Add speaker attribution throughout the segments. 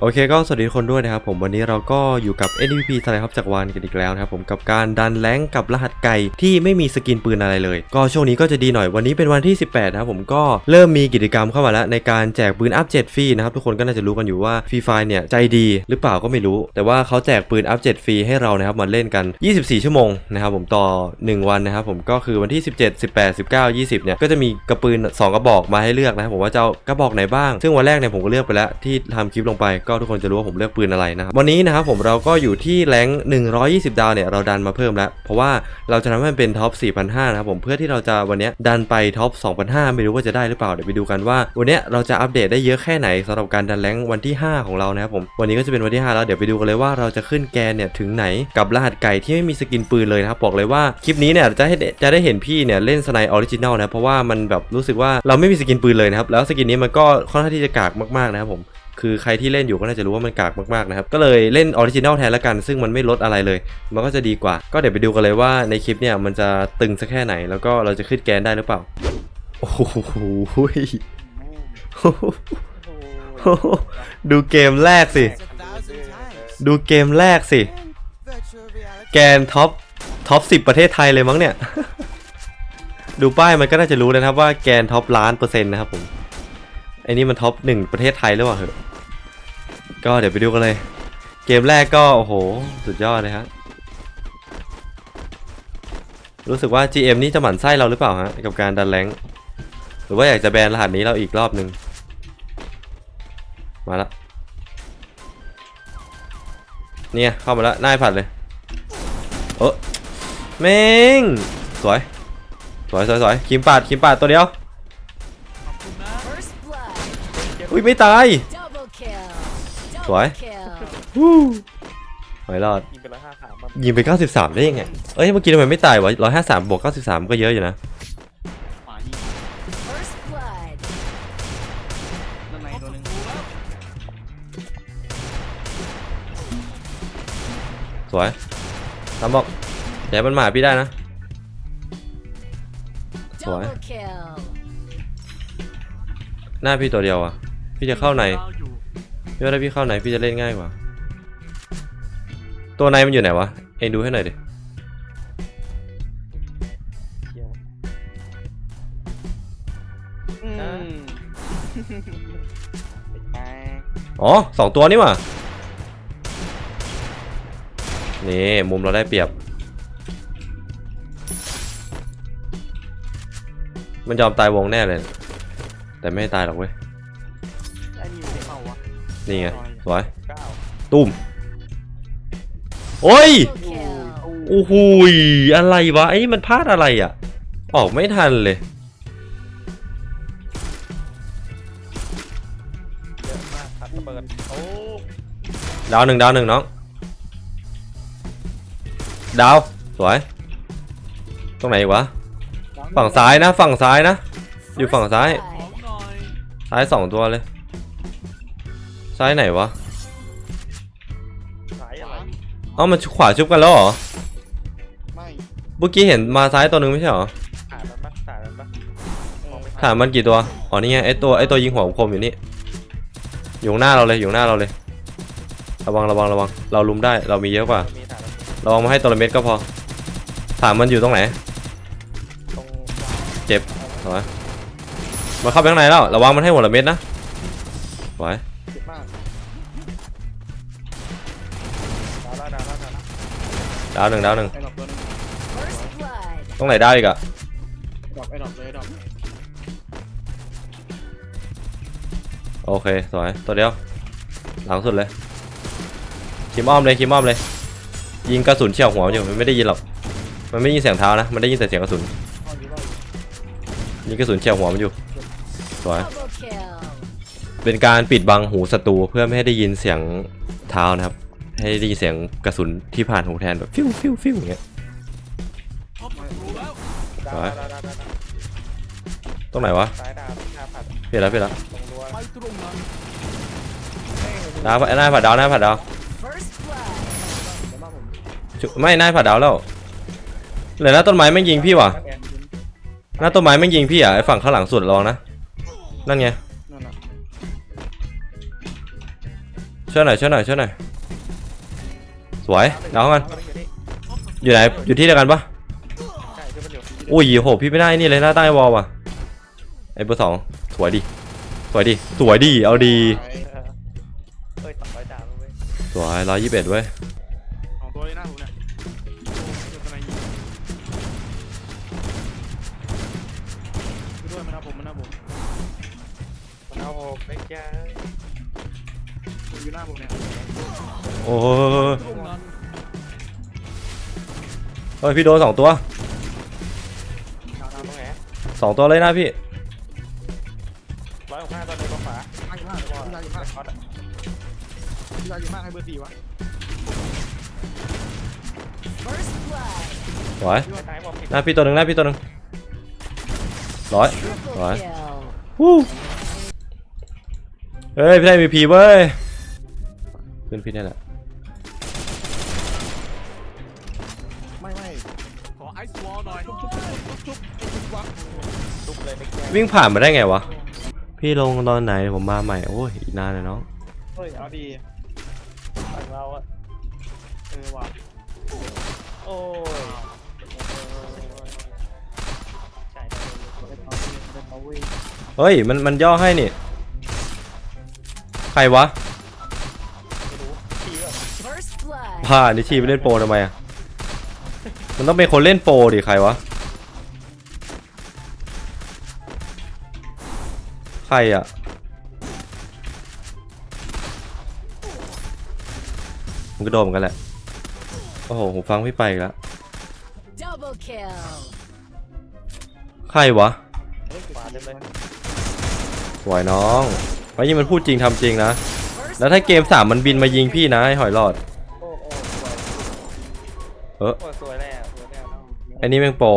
Speaker 1: โอเคก็สวัสดีทุกคนด้วยนะครับผมวันนี้เราก็อยู่กับ NVP ทนายครับจากวานกันอีกแล้วนะครับผมกับการดันแรงกับรหัสไก่ที่ไม่มีสกินปืนอะไรเลย ก็ช่วงนี้ก็จะดีหน่อยวันนี้เป็นวันที่ 18นะครับผมก็เริ่มมีกิจกรรมเข้ามาแล้ว ในการแจกปืนอัพ7ฟรีนะครับทุกคนก็น่าจะรู้กันอยู่ว่าฟรีไฟเนี่ยใจดีหรือเปล่าก็ไม่รู้ แต่ว่าเขาแจกปืนอัพ7ฟรีให้เรานะครับมาเล่นกัน 24 ชั่วโมงนะครับผมต่อ 1 วันนะครับผมก็คือวันที่ 17 18 19 20เนี่ยก็จะมีกระปืน 2 กระบอกมาให้เลือกนะครับผมว่าจะกระบอกไหนบ้าง ซึ่งวันแรกเนี่ยผมก็เลือกไปแล้วที่ทำคลิปลงไปก็ทุกคนจะรู้ว่าผมเลือกปืนอะไรนะครับวันนี้นะครับผมเราก็อยู่ที่แรง120 ดาวเนี่ยเราดันมาเพิ่มแล้ว เพราะว่าเราจะทำให้มันเป็นท็อป4,500นะครับผมเพื่อที่เราจะวันนี้ดันไปท็อป2,500ไม่รู้ว่าจะได้หรือเปล่าเดี๋ยวไปดูกันว่า วันนี้เราจะอัปเดตได้เยอะแค่ไหนสำหรับการดันแรงวันที่ 5 ของเรานะครับผมวันนี้ก็จะเป็นวันที่ 5 แล้วเดี๋ยวไปดูกันเลยว่าเราจะขึ้นแกนเนี่ยถึงไหนกับรหัสไก่ที่ไม่มีสกินปืนเลยนะครับบอกเลยว่าคลิปนี้เนี่ยจะให้จะได้เห็นพี่เนี่ยเล่นสไนออริจินอลนะเพราะว่ามันแบบรู้สึกว่าเราไม่มีสกินปืนเลยนะครับแล้วสกินนี้มันก็ค่อนข้างที่จะกากมากๆนะครับผม คือใครที่เล่นอยู่ก็น่าจะรู้ว่ามันกากมากๆนะครับก็เลยเล่นออริจินอลแทนละกัน ซึ่งมันไม่ลดอะไรเลย มันก็จะดีกว่า ก็เดี๋ยวไปดูกันเลยว่าในคลิปเนี่ยมันจะตึงสักแค่ไหน แล้วก็เราจะขึ้นแกนได้หรือเปล่าโอ้โหดูเกมแรกสิ ดูเกมแรกสิ แกนท็อปท็อปสิประเทศไทยเลยมั้งเนี่ย ดูป้ายมันก็น่าจะรู้แล้วนะครับว่าแกนท็อปล้านเปอร์เซ็นต์นะครับผม ไอ้นี่มันท็อปหนึ่งประเทศไทยหรือเปล่าเหรอก็เดี๋ยวไปดูกันเลย เกมแรกก็ โอ้โห สุดยอดเลยฮะ รู้สึกว่า GM นี่จะหมั่นไส้เราหรือเปล่าฮะ กับการดันแรงหรือว่าอยากจะแบนรหัสนี้เราอีกรอบหนึ่งมาละเนี่ย เข้ามาแล้วหน้าไอ้ผัดเลยเออแม่งสวย สวยสวยสวยคิมปาดคิมปาดตัวเดียว อุ้ยไม่ตาย
Speaker 2: double kill,
Speaker 1: What?
Speaker 2: double kill.
Speaker 1: วู้ไม่รอด
Speaker 3: ยิงไปแล้วห้าสามมัน
Speaker 1: ยิงไป 93 ได้ยังไง เอ้ย เมื่อกี้ทำไมไม่ตายวะ153บวก93 ก็เยอะอยู่นะ
Speaker 3: ขวายิง
Speaker 2: First blood,
Speaker 3: ด้านในตัวหนึง
Speaker 1: สวยตามบอกอย่าให้มันหมาพี่ได้นะ What?
Speaker 2: double kill.
Speaker 1: หน้าพี่ตัวเดียวอะ พี่จะเข้าในพี่ว่าถ้าพี่เข้าในพี่จะเล่นง่ายกว่า ตัวในมันอยู่ไหนวะ เอ็งดูให้หน่อยดิ
Speaker 3: เชียวอืมไป
Speaker 1: อ๋อสองตัวนี่หว่า นี่ มุมเราได้เปรียบ มันยอมตายวงแน่เลย แต่ไม่ให้ตายหรอกเว้ย
Speaker 3: นี่ไง
Speaker 1: สวย
Speaker 3: เก้า
Speaker 1: ตุ้มโอ้ย
Speaker 2: Double kill.
Speaker 1: โอ้โหยอะไรวะไอ้นี่มันพลาดอะไรอะ ออกไม่ทันเลย
Speaker 3: เยอะมากครับระเบิดโอ้
Speaker 1: ดาวหนึ่งดาวหนึ่งน้องดาวสวยตรงไหนอีกวะฝั่งซ้ายนะ ฝั่งซ้ายนะ อยู่ฝั่งซ้าย
Speaker 2: Blood.
Speaker 1: ซ้ายสองตัวเลย ซ้ายไหนวะ
Speaker 3: สายอะไร
Speaker 1: เอ้ามันขวาชุบกันแล้วเหรอ
Speaker 3: ไม่
Speaker 1: เมื่อกี้เห็นมาซ้ายตัวหนึ่งไม่ใช่เหรอ
Speaker 3: ถ่ายมันปะถ่ายมันปะมองไม่
Speaker 1: ถามมันกี่ตัวอ๋อนี่ไงไอตัวไอตัวยิงหัวคมอยู่นี่อยู่ข้างหน้าเราเลยอยู่ข้างหน้าเราเลย ระวังระวังระวังเราลุมได้เรามีเยอะกว่า
Speaker 3: มีถ่ายมัน
Speaker 1: ระวังมาให้ตัวละเม็ดก็พอ ถามมันอยู่ตรงไหน
Speaker 3: ตรง
Speaker 1: เจ็บสวยมาเข้าไปข้างในแล้ว ระวังมันให้หัวละเม็ดนะสว
Speaker 3: ดาวแล้วดาว
Speaker 1: หนึ่งดาวหนึ่ง
Speaker 3: ไอ้ดอกตัวหนึง
Speaker 2: First blood,
Speaker 1: ตรงไหนดาวอีกอะ
Speaker 3: ดอกไอ้ดอกเลยไอ้ดอก
Speaker 1: โอเคสวยตัวเดียว หลังสุดเลยคิมอ้อมเลยคิมอ้อมเลย ยิงกระสุนเฉียวหัวมันอยู่มันไม่ได้ยินหรอกมันไม่ได้ยินเสียงเท้านะมันได้ยินแต่เสียงกระสุน
Speaker 3: เข้าอยู่เข้าอยู่
Speaker 1: ยิงกระสุนเฉียวหัวมันอยู่สวย
Speaker 2: double kill.
Speaker 1: เป็นการปิดบังหูศัตรูเพื่อไม่ให้ได้ยินเสียงเท้านะครับ ให้ได้ยินเสียงกระสุนที่ผ่านหูแทนแบบฟิวฟิวฟิวอย่างเงี้ย
Speaker 3: ดาวดาวดาวดาว
Speaker 1: ตรงไหนวะ
Speaker 3: ซ้ายดาวหน้าผัด
Speaker 1: เปลี่ยนแล้วเปลี่ยนแล้ว
Speaker 3: ตรงรั้ว
Speaker 1: ดาวหน้าผัดดาวหน้าผัดดาวจุไม่หน้าผัดดาวแล้วเหลือหน้าต้นไม้แม่ยิงพี่ว่ะหน้าต้นไม้แม่ยิงพี่อะไอฝั่งข้างหลังสุดระวังนะนั่นไง
Speaker 3: นั่นน่ะ
Speaker 1: ชช่วยหน่อยช่วยหน่อยช่วยหน่อย สวยดาวกัน
Speaker 3: อยู่นี่
Speaker 1: อยู่ไหน อยู่ที่เดียวกันปะ
Speaker 3: ใช่คือมันอยู่
Speaker 1: อุ้ยโห พี่ไม่ได้นี่เลยหน้าใต้วอลว่ะ ไอ้เบอร์สองสวยดิ สวยดิ สวยดิ เอาดี
Speaker 3: เออเฮ้ยต่อไปจ่าเลยเว้ย
Speaker 1: สวยร้อยยี่สิบเอ็ดเว้ย
Speaker 4: สองตัวเลยหน้าผมเนี่ยเดี๋ยวทนายยิงช่วยด้วยมันนะผมมันนะผม
Speaker 3: มันเอาผมไม่แก้
Speaker 4: อยู่หน้าผมเนี่ย
Speaker 1: โอ้ยเฮ้ยพี่โดนสองตัว
Speaker 3: ดาวดาวตรงไหน
Speaker 1: สองตัวเลยนะพี่
Speaker 3: ร้อยหกห้าตอนนี้ก็ฝา
Speaker 4: มากมากพี่ชายอยู่มาก
Speaker 3: คอร์ดอะ
Speaker 4: พี่ชายอยู่มากให้เบอร์สี่วะ
Speaker 2: First blood.
Speaker 1: สวย
Speaker 3: ไม่ตายบอกผิด
Speaker 1: หน้าพี่ตัวหนึ่งหน้าพี่ตัวหนึ่งร้อย
Speaker 2: Triple
Speaker 1: Right.
Speaker 2: kill.
Speaker 1: วู้เฮ้ยพี่ได้มีพีเว้ย ขึ้นพี่นี่แหละ
Speaker 4: ไม่ไม่ขอไอซ์วอลหน่อยชุบชุบชุบชุบไอ้ชุบวะ
Speaker 3: ลุกเลยไม่แก้
Speaker 1: วิ่งผ่านมาได้ไงวะ พี่ลงตอนไหนผมมาใหม่ โอ้ยอีกนานเลยน้อง
Speaker 4: เฮ้ยเอาดี
Speaker 3: ฝั่งเราอะ
Speaker 4: เออว่ะ
Speaker 3: โอ้ยใช่ได้เลย
Speaker 4: เป็นเอาเว้ยเป็นเอาเว้ย
Speaker 1: เฮ้ย มันมันย่อให้นี่ ใครวะ
Speaker 3: ไม่ รู้พี่ก็
Speaker 2: First blood.
Speaker 1: พานิชีไปเล่นโปรทำไมอะ มันต้องเป็นคนเล่นโปรดิใครวะ ใครอะ มันก็โดนเหมือนกันแหละ โอ้โหผมฟังพี่ไปอีกแล้ว
Speaker 2: Double kill.
Speaker 1: ใครวะ
Speaker 3: ขวาเต็มเลย
Speaker 1: สวยน้องไอ้ยี่มันพูดจริงทำจริงนะ
Speaker 2: First
Speaker 1: แล้วถ้าเกมสามมันบินมายิงพี่นะไอ้หอยหลอด
Speaker 3: โอ้โอ้สวย
Speaker 1: เออ
Speaker 3: โอ้สวยแล้วสวยแล้ว
Speaker 1: ไอ้นี่แม่งโปร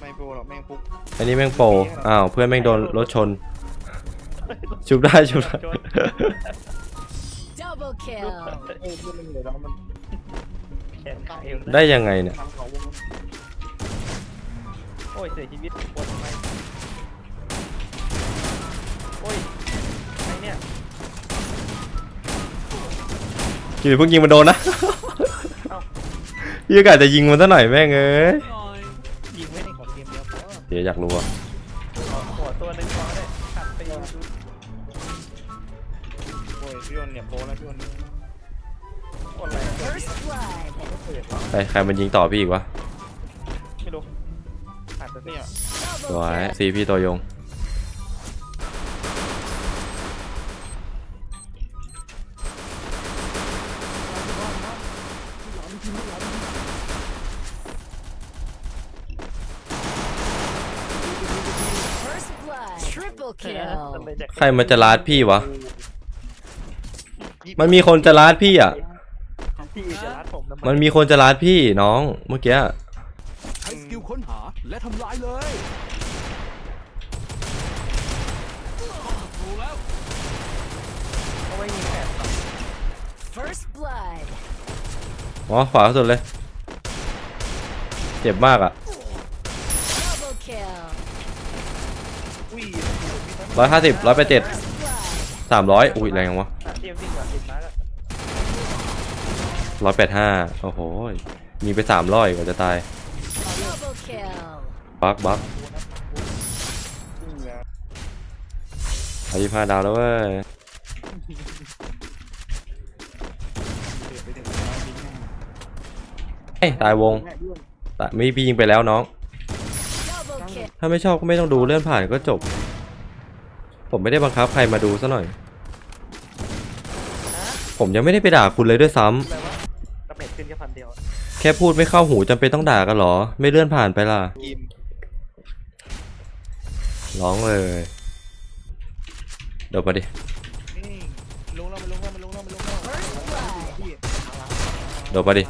Speaker 4: ไม่โปรหรอกแม่งปุ๊ก
Speaker 1: ไอ้นี่แม่งโปรอ้าวเพื่อนแม่งโดนรถชน ชุบได้ชุบได้
Speaker 2: double kill.
Speaker 4: เอ้ยเพื่อนมันเหลือแล้วมัน
Speaker 3: แขนขาเอว
Speaker 1: ได้ยังไงเนี่ย
Speaker 4: ทำเขาวง
Speaker 3: โอ้ยเสียชีวิตปวดทำไมโอ้ยไอเนี่ย
Speaker 1: กี่เพิ่งยิงมันโดนนะพี่กะจะยิงมันซะหน่อยแม่งเอ้ย
Speaker 3: ยิงไม่ได้ขอเกมเดียวพอ
Speaker 1: เดี๋ยวอยากรู้อะ
Speaker 3: ขอขอตัวหนึ่งพอได้ขัดไปดู
Speaker 4: โอ้ยพี่ยนเนี่ยโปรแล้วพี่ยน
Speaker 3: กดอะไร
Speaker 2: First blood.
Speaker 3: เปิดวะ
Speaker 1: ใครใครมันยิงต่อพี่อีกวะ
Speaker 3: ไม่รู้อาจจะ
Speaker 4: เนี่ย
Speaker 1: ส
Speaker 2: Double
Speaker 1: วย
Speaker 2: kill.
Speaker 1: ซีพี่ตัวยง ใครมันจะลาดพี่วะ มันมีคนจะลาดพี่อะ
Speaker 3: พี่จะรัดผมทำไม
Speaker 1: มันมีคนจะลาดพี่น้องเมื่อกี้อะ
Speaker 5: ใช้สกิลค้นหาและทำลายเลยรู้แล้ว
Speaker 3: เอาไว้ยิงแขนต่อ
Speaker 2: First blood.
Speaker 1: อ๋อขวาสุดเลย เจ็บมากอะ
Speaker 2: Double kill.
Speaker 4: อุ้ย
Speaker 1: ร้อยห้าสิบร้อยแปดเจ็ดสามร้อยอุ้ยแรงวะ
Speaker 3: อะเทียมวิ่งกว่าสิบนัดอะ
Speaker 1: ร้อยแปดห้าโอ้โหมีไปสามร้อยกว่าจะตายบักบัก
Speaker 4: อุ้ยแล้ว
Speaker 1: อายุห้าดาวแล้วเว้ย
Speaker 4: เฮ้
Speaker 1: ตายวง
Speaker 4: แต่
Speaker 1: ไม่พี่ยิงไปแล้วน้อง ถ้าไม่ชอบก็ไม่ต้องดูเลื่อนผ่านก็จบ ผมไม่ได้บังคับใครมาดูซะหน่อย ผมยังไม่ได้ไปด่าคุณเลยด้วยซ้ำ
Speaker 3: แปลว่าดาเมจขึ้นแค่พันเดียวอะ
Speaker 1: แค่พูดไม่เข้าหูจำเป็นต้องด่ากันเหรอ ไม่เลื่อนผ่านไปล่ะ
Speaker 4: กิม
Speaker 1: ร้องเลยเดี๋ยวมาดิ
Speaker 4: นี่ลงแล้วมันลงแล้วมันลงแล้วมันลงแล้ว
Speaker 2: First blood.
Speaker 4: พี่
Speaker 1: เดี๋ยวมาดิ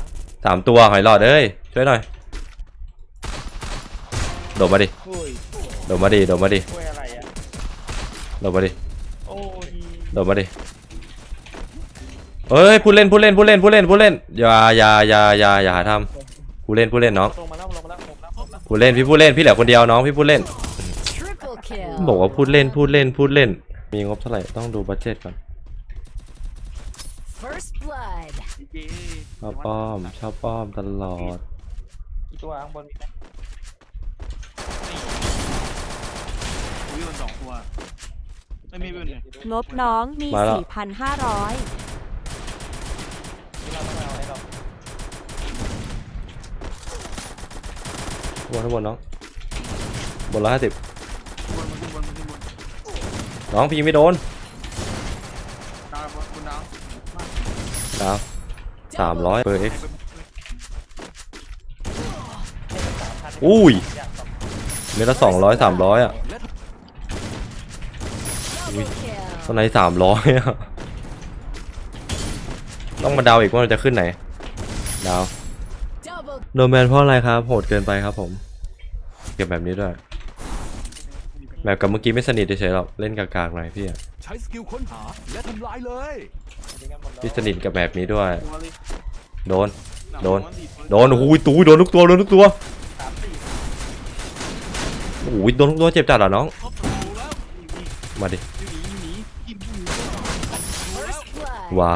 Speaker 1: สามตัวหอยหลอดเอ้ยช่วยหน่อยโดดมาดิ
Speaker 4: โอ้ย
Speaker 1: โดดมาดิโดดมาดิ
Speaker 3: ช่วย อะไรอะ
Speaker 1: โดดมาดิ
Speaker 3: โอ้ย
Speaker 1: โดดมาดิเอ้ยพูดเล่นพูดเล่นพูดเล่นพูดเล่นพูดเล่นอย่าอย่าอย่าอย่าอย่าหาทำพูดเล่นพูดเล่นน้อง
Speaker 3: ลงมาแล้วลงมาแล้วลงมาแล้วลงมาแล้ว
Speaker 1: พูดเล่นพี่พูดเล่นพี่เหลือคนเดียวน้องพี่พูดเล่น
Speaker 2: Triple
Speaker 1: บอก
Speaker 2: kill.
Speaker 1: ว่าพูดเล่นพูดเล่นพูดเล่น มีงบเท่าไหร่ต้องดูบัดเจ็ตก่อน
Speaker 2: First blood.
Speaker 3: เย้
Speaker 1: ชอบป้อมชอบป้อมตลอด
Speaker 3: กี่ตัวข้างบนมีไหมอุ้ยมันสองตัว ไม่มีเป็นเลย
Speaker 6: งบน้องมี
Speaker 1: มาแล้ว
Speaker 6: 4,500
Speaker 3: ที่เราต้องเอาไอ้เรา
Speaker 1: บนทั้งบนน้องบนร้อยห้าสิบบ
Speaker 3: นมันขึ้นบนมันขึ้นบน
Speaker 1: น้องพี่ไม่โดน
Speaker 3: ดาวบนคุณดาว
Speaker 1: ดาวสามร้อยเปอร์เอ็กซ์อุ้ยเมตรละสองร้อยสามร้อยอะ
Speaker 2: Double kill.
Speaker 1: ตอนไหนสามร้อยอะต้องมาดาวอีกว่าเราจะขึ้นไหน ดาว
Speaker 2: Double
Speaker 1: โนแมนเพราะอะไรครับ โหดเกินไปครับผม เก็บแบบนี้ด้วย แบบกับเมื่อกี้ไม่สนิทเฉยๆหรอก เล่นกากๆหน่อยพี่อะ
Speaker 5: ใช้สกิลค้นหาและทำลายเลย
Speaker 1: พี่สนิทกับแบบนี้ด้วย
Speaker 3: ตัวเลย
Speaker 1: โดน โดน โดนโอ้โหตูยโดนทุกตัว โดนทุกตัว
Speaker 3: สามสี่
Speaker 1: โอ้โหโดนทุกตัวเจ็บจัดเหรอน้อง มาดิ
Speaker 3: หนีหนีกินหนี
Speaker 2: first blood.
Speaker 1: ว้า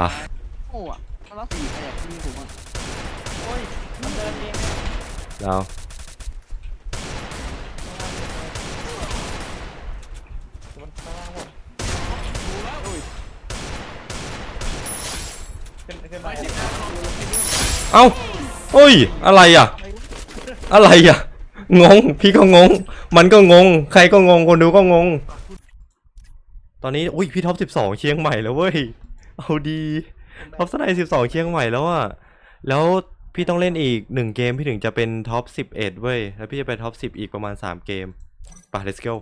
Speaker 3: โอ้อะมาแล้วสี่ใครอยากกินผมอะโอ้ยมันเดินเอง
Speaker 1: ดาว
Speaker 3: มันข้างล่างผมขึ้นขึ้นมา
Speaker 1: เอ้าเฮ้ย อะไรอะ อะไรอะ งง พี่ก็งง มันก็งง ใครก็งง คนดูก็งง ตอนนี้อุ้ยพี่ท็อปสิบสองเชียงใหม่แล้วเว้ย เอาดีท็อปสไนสิบสองเชียงใหม่แล้วอะแล้วพี่ต้องเล่นอีกหนึ่งเกมพี่ถึงจะเป็นท็อปสิบเอ็ดเว้ย แล้วพี่จะไปท็อปสิบอีกประมาณสามเกมไป let's go